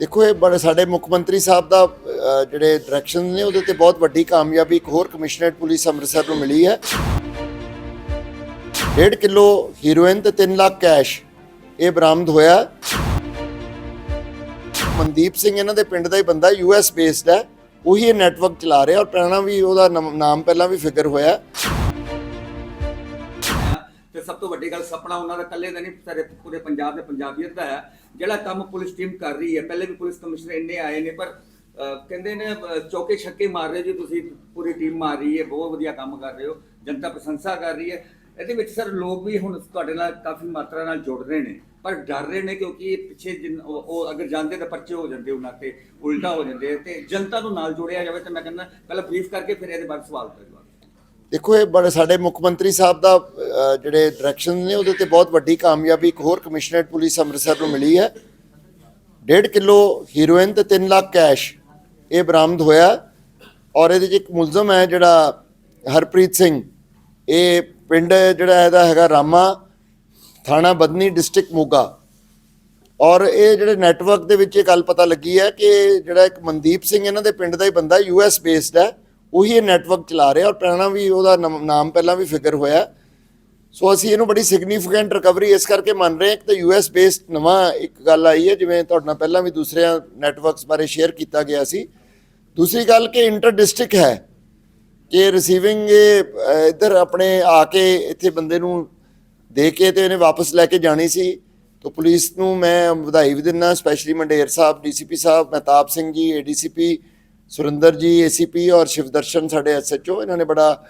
ਦੇਖੋ ਇਹ ਬੜੇ ਸਾਡੇ ਮੁੱਖ ਮੰਤਰੀ ਸਾਹਿਬ ਦਾ ਜਿਹੜੇ ਡਾਇਰੈਕਸ਼ਨ ਨੇ ਉਹਦੇ ਤੇ ਬਹੁਤ ਵੱਡੀ ਕਾਮਯਾਬੀ ਇੱਕ ਹੋਰ ਕਮਿਸ਼ਨਰੇਟ ਪੁਲਿਸ ਅੰਮ੍ਰਿਤਸਰ ਨੂੰ ਮਿਲੀ ਹੈ। 1.5 ਕਿਲੋ ਹੀਰੋਇਨ ਤੇ 3 ਲੱਖ ਕੈਸ਼ ਇਹ ਬਰਾਮਦ ਹੋਇਆ ਮਨਦੀਪ ਸਿੰਘ ਇਹਨਾਂ ਦੇ ਪਿੰਡ ਦਾ ਹੀ ਬੰਦਾ ਯੂਐਸ ਬੇਸਡ ਹੈ। ਉਹੀ ਇਹ ਨੈਟਵਰਕ ਚਲਾ ਰਿਹਾ ਔਰ ਪਹਿਲਾਂ ਵੀ ਉਹਦਾ ਨਮ- ਨਾਮ ਪਹਿਲਾਂ ਵੀ ਫਿਗਰ ਹੋਇਆ ਸਭ ਤੋਂ ਵੱਡੀ ਗੱਲ ਸਪਨਾ ਉਹਨਾਂ ਦਾ ਇਕੱਲੇ ਦਾ ਨਹੀਂ, ਸਾਰੇ ਪੂਰੇ ਪੰਜਾਬ ਦੇ ਪੰਜਾਬੀਅਤ ਦਾ ਹੈ। ਜਿਹੜਾ ਕੰਮ ਪੁਲਿਸ ਟੀਮ ਕਰ ਰਹੀ ਹੈ, ਪਹਿਲੇ ਵੀ ਪੁਲਿਸ ਕਮਿਸ਼ਨਰ ਇੰਨੇ ਆਏ ਨੇ, ਪਰ ਕਹਿੰਦੇ ਨੇ ਚੌਕੇ ਛੱਕੇ ਮਾਰ ਰਹੇ ਜੀ ਤੁਸੀਂ, ਪੂਰੀ ਟੀਮ ਮਾਰ ਰਹੀ ਹੈ, ਬਹੁਤ ਵਧੀਆ ਕੰਮ ਕਰ ਰਹੇ ਹੋ, ਜਨਤਾ ਪ੍ਰਸ਼ੰਸਾ ਕਰ ਰਹੀ ਹੈ। ਇਹਦੇ ਵਿੱਚ ਸਰ ਲੋਕ ਵੀ ਹੁਣ ਤੁਹਾਡੇ ਨਾਲ ਕਾਫੀ ਮਾਤਰਾ ਨਾਲ ਜੁੜ ਰਹੇ ਨੇ, ਪਰ ਡਰ ਰਹੇ ਨੇ ਕਿਉਂਕਿ ਇਹ ਪਿੱਛੇ ਜਿਨ- ਉਹ ਅਗਰ ਜਾਂਦੇ ਤਾਂ ਪਰਚੇ ਹੋ ਜਾਂਦੇ ਉਹਨਾਂ ਤੇ, ਉਲਟਾ ਹੋ ਜਾਂਦੇ ਤੇ ਜਨਤਾ ਨੂੰ ਨਾਲ ਜੋੜਿਆ ਜਾਵੇ ਤਾਂ ਮੈਂ ਕਹਿੰਦਾ, ਪਹਿਲਾਂ ਬਰੀਫ ਕਰਕੇ ਫਿਰ ਇਹਦੇ ਬਾਰੇ ਸਵਾਲ ਕਰੇਗਾ। ਦੇਖੋ, ਇਹ ਬੜੇ ਸਾਡੇ ਮੁੱਖ ਮੰਤਰੀ ਸਾਹਿਬ ਦਾ ਜਿਹੜੇ ਡਾਇਰੈਕਸ਼ਨ ਨੇ, ਉਹਦੇ ਤੇ ਬਹੁਤ ਵੱਡੀ ਕਾਮਯਾਬੀ ਇੱਕ ਹੋਰ ਕਮਿਸ਼ਨਰੇਟ ਪੁਲਿਸ ਅੰਮ੍ਰਿਤਸਰ ਨੂੰ ਮਿਲੀ ਹੈ। 1.5 ਕਿਲੋ ਹੀਰੋਇਨ ਤੇ 3 ਲੱਖ ਕੈਸ਼ ਇਹ ਬਰਾਮਦ ਹੋਇਆ ਔਰ ਇਹਦੇ 'ਚ ਇੱਕ ਮੁਲਜ਼ਮ ਹੈ ਜਿਹੜਾ ਹਰਪ੍ਰੀਤ ਸਿੰਘ। ਇਹ ਪਿੰਡ ਜਿਹੜਾ ਇਹਦਾ ਹੈਗਾ ਰਾਮਾ, ਥਾਣਾ ਬਦਨੀ ਡਿਸਟ੍ਰਿਕਟ ਮੋਗਾ। ਔਰ ਇਹ ਜਿਹੜੇ ਨੈਟਵਰਕ ਦੇ ਵਿੱਚ ਇਹ ਗੱਲ ਪਤਾ ਲੱਗੀ ਹੈ ਕਿ ਜਿਹੜਾ ਇੱਕ ਮਨਦੀਪ ਸਿੰਘ, ਇਹਨਾਂ ਦੇ ਪਿੰਡ ਦਾ ਹੀ ਬੰਦਾ ਯੂਐਸ ਬੇਸਡ ਹੈ। ਉਹੀ ਇਹ ਨੈਟਵਰਕ ਚਲਾ ਰਿਹਾ ਔਰ ਪਹਿਲਾਂ ਵੀ ਉਹਦਾ ਨਮ- ਨਾਮ ਪਹਿਲਾਂ ਵੀ ਫਿਕਰ ਹੋਇਆ। ਸੋ ਅਸੀਂ ਇਹਨੂੰ ਬੜੀ ਸਿਗਨੀਫੀਕੈਂਟ ਰਿਕਵਰੀ ਇਸ ਕਰਕੇ ਮੰਨ ਰਹੇ ਹਾਂ ਕਿ ਤਾਂ ਯੂਐਸ ਬੇਸਡ ਨਵਾਂ ਇੱਕ ਗੱਲ ਆਈ ਹੈ, ਜਿਵੇਂ ਤੁਹਾਡੇ ਨਾਲ ਪਹਿਲਾਂ ਵੀ ਦੂਸਰਿਆਂ ਨੈਟਵਰਕਸ ਬਾਰੇ ਸ਼ੇਅਰ ਕੀਤਾ ਗਿਆ ਸੀ। ਦੂਸਰੀ ਗੱਲ ਕਿ ਇੰਟਰ ਡਿਸਟ੍ਰਿਕਟ ਹੈ ਕਿ ਰਿਸੀਵਿੰਗ ਇੱਧਰ ਆਪਣੇ ਆ ਕੇ ਇੱਥੇ ਬੰਦੇ ਨੂੰ ਦੇ ਕੇ ਤੇ ਇਹਨੇ ਵਾਪਸ ਲੈ ਕੇ ਜਾਣੀ ਸੀ। ਤਾਂ ਪੁਲਿਸ ਨੂੰ ਮੈਂ ਵਧਾਈ ਵੀ ਦਿੰਦਾ specially Mander sahib DCP sahib, Mehtab Singh ji ADCP Surinder ਜੀ ਏਸੀਪੀ ਔਰ ਸ਼ਿਵਦਰਸ਼ਨ ਸਾਡੇ ਐਸਐਚਓ ਇਹਨਾਂ ਨੇ ਬੜਾ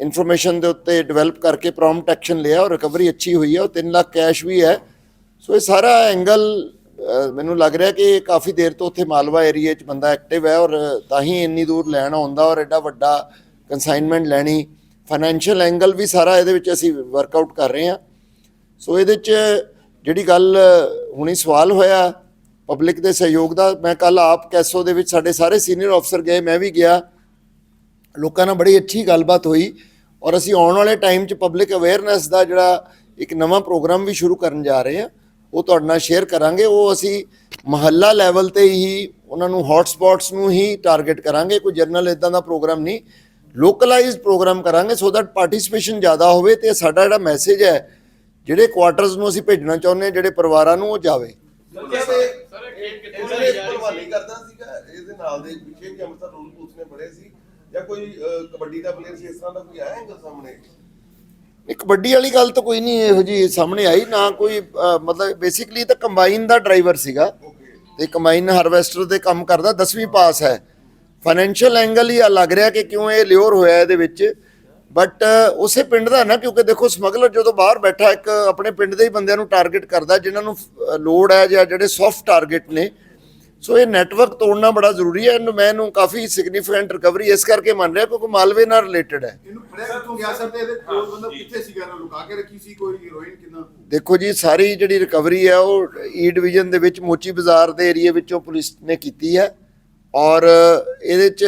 ਇਨਫੋਰਮੇਸ਼ਨ ਦੇ ਉੱਤੇ ਡਿਵੈਲਪ ਕਰਕੇ ਪ੍ਰੋਮਪਟ ਐਕਸ਼ਨ ਲਿਆ ਔਰ ਰਿਕਵਰੀ ਅੱਛੀ ਹੋਈ ਹੈ ਔਰ 3 ਲੱਖ ਕੈਸ਼ ਵੀ ਹੈ। ਸੋ ਇਹ ਸਾਰਾ ਐਂਗਲ ਮੈਨੂੰ ਲੱਗ ਰਿਹਾ ਕਿ ਕਾਫੀ ਦੇਰ ਤੋਂ ਉੱਥੇ ਮਾਲਵਾ ਏਰੀਆ 'ਚ ਬੰਦਾ ਐਕਟਿਵ ਹੈ ਔਰ ਤਾਂ ਹੀ ਇੰਨੀ ਦੂਰ ਲੈਣ ਆਉਂਦਾ ਔਰ ਐਡਾ ਵੱਡਾ ਕੰਸਾਈਨਮੈਂਟ ਲੈਣੀ। ਫਾਈਨੈਂਸ਼ੀਅਲ ਐਂਗਲ ਵੀ ਸਾਰਾ ਇਹਦੇ ਵਿੱਚ ਅਸੀਂ ਵਰਕਆਊਟ ਕਰ ਰਹੇ ਹਾਂ। ਸੋ ਇਹਦੇ 'ਚ ਜਿਹੜੀ ਗੱਲ ਹੁਣੀ ਸਵਾਲ ਹੋਇਆ ਪਬਲਿਕ ਦੇ ਸਹਿਯੋਗ ਦਾ। ਮੈਂ ਕੱਲ ਆਪ ਕੈਸੋ ਦੇ ਵਿੱਚ ਸਾਡੇ ਸਾਰੇ ਸੀਨੀਅਰ ਅਫਸਰ ਗਏ, ਮੈਂ ਵੀ ਗਿਆ। ਲੋਕਾਂ ਨਾਲ ਬੜੀ ਅੱਛੀ ਗੱਲਬਾਤ ਹੋਈ ਔਰ ਅਸੀਂ ਆਉਣ ਵਾਲੇ ਟਾਈਮ 'ਚ ਪਬਲਿਕ ਅਵੇਅਰਨੈਸ ਦਾ ਜਿਹੜਾ ਇੱਕ ਨਵਾਂ ਪ੍ਰੋਗਰਾਮ ਵੀ ਸ਼ੁਰੂ ਕਰਨ ਜਾ ਰਹੇ ਹਾਂ, ਉਹ ਤੁਹਾਡੇ ਨਾਲ ਸ਼ੇਅਰ ਕਰਾਂਗੇ। ਉਹ ਅਸੀਂ ਮਹੱਲਾ ਲੈਵਲ ਤੇ ਹੀ, ਉਹਨਾਂ ਨੂੰ ਹੌਟ ਸਪੌਟਸ ਨੂੰ ਹੀ ਟਾਰਗੇਟ ਕਰਾਂਗੇ। ਕੋਈ ਜਰਨਲ ਇਦਾਂ ਦਾ ਪ੍ਰੋਗਰਾਮ ਨਹੀਂ ਲੋਕਲਾਈਜ਼ਡ ਪ੍ਰੋਗਰਾਮ ਕਰਾਂਗੇ ਸੋ ਦੈਟ ਪਾਰਟਿਸਿਪੇਸ਼ਨ ਜ਼ਿਆਦਾ ਹੋਵੇ ਤੇ ਸਾਡਾ ਜਿਹੜਾ ਮੈਸੇਜ ਹੈ, ਜਿਹੜੇ ਕੁਆਟਰਸ ਨੂੰ ਅਸੀਂ ਭੇਜਣਾ ਚਾਹੁੰਦੇ ਹਾਂ, ਜਿਹੜੇ ਪਰਿਵਾਰਾਂ ਨੂੰ ਉਹ ਜਾਵੇ। ਇਹ ਭਲਵਾਨੀ ਕਰਦਾ ਸੀਗਾ ਇਹਦੇ ਨਾਲ ਦੇ ਪਿੱਛੇ ਵੀ ਅੰਮ੍ਰਿਤਸਰ ਰੂਲ ਪੁਲਿਸ ਨੇ ਬੜੇ ਸੀ ਜਾਂ ਕੋਈ ਕਬੱਡੀ ਦਾ ਪਲੇਅਰ ਸੀ ਇਸ ਤਰ੍ਹਾਂ ਦਾ ਕੋਈ ਆਇਆ ਹੈਗਾ ਸਾਹਮਣੇ? ਇੱਕ ਕਬੱਡੀ ਵਾਲੀ ਗੱਲ ਤਾਂ ਕੋਈ ਨਹੀਂ ਇਹੋ ਜੀ ਸਾਹਮਣੇ ਆਈ ਨਾ ਕੋਈ ਮਤਲਬ ਬੇਸਿਕਲੀ ਤਾਂ ਕੰਬਾਈਨ ਦਾ ਡਰਾਈਵਰ ਸੀਗਾ ਤੇ ਕੰਬਾਈਨ ਹਾਰਵੈਸਟਰ ਦੇ ਕੰਮ ਕਰਦਾ 10ਵੀਂ ਪਾਸ ਹੈ। ਫਾਈਨੈਂਸ਼ੀਅਲ ਐਂਗਲ ਹੀ ਆ ਲੱਗ ਰਿਹਾ ਕਿ ਕਿਉਂ ਇਹ ਲਿਓਰ ਹੋਇਆ ਇਹਦੇ ਵਿੱਚ। ਬਟ ਉਸੇ ਪਿੰਡ ਦਾ ਨਾ ਕਿਉਂਕਿ ਦੇਖੋ ਸਮਗਲਰ ਜਦੋਂ ਬਾਹਰ ਬੈਠਾ ਇੱਕ ਆਪਣੇ ਪਿੰਡ ਦੇ ਹੀ ਬੰਦਿਆਂ ਨੂੰ ਟਾਰਗੇਟ ਕਰਦਾ ਜਿਨ੍ਹਾਂ ਨੂੰ ਲੋੜ ਹੈ ਜਾਂ ਜਿਹੜੇ ਸੌਫਟ ਟਾਰਗੇਟ ਨੇ। ਸੋ ਇਹ ਨੈਟਵਰਕ ਤੋੜਨਾ ਬੜਾ ਜ਼ਰੂਰੀ ਹੈ ਇਹਨੂੰ ਮੈਂ ਇਹਨੂੰ ਕਾਫੀ ਸਿਗਨੀਫੀਕੈਂਟ ਰਿਕਵਰੀ ਇਸ ਕਰਕੇ ਮੰਨ ਰਿਹਾ ਕਿਉਂਕਿ ਮਾਲਵੇ ਨਾਲ ਰਿਲੇਟਡ ਹੈ। ਇਹਨੂੰ ਫੜਿਆ ਕਿੱਥੋਂ? ਗਿਆ ਸਰ ਤੇ ਇਹਦੇ ਕੋਲ ਬੰਦਾ ਕਿੱਥੇ ਸੀਗਾ? ਇਹਨੂੰ ਲੁਕਾ ਕੇ ਰੱਖੀ ਸੀ ਕੋਈ ਹੀਰੋਇਨ ਕਿੰਨਾ? ਦੇਖੋ ਜੀ ਸਾਰੀ ਜਿਹੜੀ ਰਿਕਵਰੀ ਹੈ ਉਹ ਈ ਡਿਵੀਜ਼ਨ ਦੇ ਵਿੱਚ ਮੋਚੀ ਬਾਜ਼ਾਰ ਦੇ ਏਰੀਆ ਵਿੱਚੋਂ ਪੁਲਿਸ ਨੇ ਕੀਤੀ ਹੈ। ਔਰ ਇਹਦੇ ਚ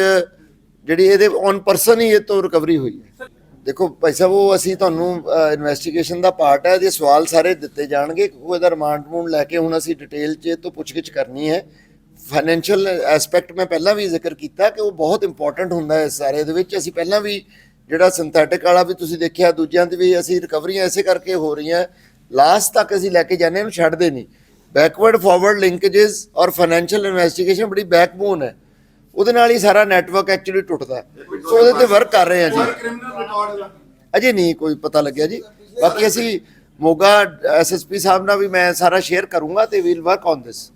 ਜਿਹੜੀ ਇਹਦੇ ਔਨ ਪਰਸਨ ਹੀ ਇਹ ਤੋਂ ਰਿਕਵਰੀ ਹੋਈ ਹੈ। ਦੇਖੋ ਭਾਈ ਸਾਹਿਬ, ਉਹ ਅਸੀਂ ਤੁਹਾਨੂੰ ਇਨਵੈਸਟੀਗੇਸ਼ਨ ਦਾ ਪਾਰਟ ਹੈ ਇਹਦੇ ਸਵਾਲ ਸਾਰੇ ਦਿੱਤੇ ਜਾਣਗੇ, ਉਹ ਇਹਦਾ ਰਿਮਾਂਡ ਮੂਡ ਲੈ ਕੇ ਹੁਣ ਅਸੀਂ ਡਿਟੇਲ 'ਚ ਇਹ ਤੋਂ ਪੁੱਛਗਿੱਛ ਕਰਨੀ ਹੈ। ਫਾਈਨੈਂਸ਼ੀਅਲ ਐਸਪੈਕਟ ਮੈਂ ਪਹਿਲਾਂ ਵੀ ਜ਼ਿਕਰ ਕੀਤਾ ਕਿ ਉਹ ਬਹੁਤ ਇੰਪੋਰਟੈਂਟ ਹੁੰਦਾ ਹੈ ਇਸ ਸਾਰੇ ਦੇ ਵਿੱਚ। ਅਸੀਂ ਪਹਿਲਾਂ ਵੀ ਜਿਹੜਾ ਸਿੰਥੈਟਿਕ ਵਾਲਾ ਵੀ ਤੁਸੀਂ ਦੇਖਿਆ, ਦੂਜਿਆਂ ਤੇ ਵੀ ਅਸੀਂ ਰਿਕਵਰੀਆਂ ਐਸੇ ਕਰਕੇ ਹੋ ਰਹੀਆਂ ਲਾਸਟ ਤੱਕ ਅਸੀਂ ਲੈ ਕੇ ਜਾਂਦੇ ਇਹਨੂੰ ਛੱਡਦੇ ਨਹੀਂ। ਬੈਕਵਰਡ ਫਾਰਵਰਡ ਲਿੰਕੇजेस ਔਰ ਫਾਈਨੈਂਸ਼ੀਅਲ ਇਨਵੈਸਟੀਗੇਸ਼ਨ ਬੜੀ ਬੈਕਬੋਨ ਹੈ। ਉਹਦੇ ਨਾਲ ਹੀ ਸਾਰਾ ਨੈਟਵਰਕ ਐਕਚੁਅਲੀ ਟੁੱਟਦਾ। ਸੋ ਉਹਦੇ ਤੇ ਵਰਕ ਕਰ ਰਹੇ ਹਾਂ ਜੀ। ਅਜੇ ਨਹੀਂ ਕੋਈ ਪਤਾ ਲੱਗਿਆ ਜੀ। ਬਾਕੀ ਅਸੀਂ ਮੋਗਾ ਐਸਐਸਪੀ ਸਾਹਿਬ ਨਾਲ ਵੀ ਮੈਂ ਸਾਰਾ ਸ਼ੇਅਰ ਕਰੂੰਗਾ ਤੇ ਵੀਲ ਵਰਕ ਔਨ ਦਿਸ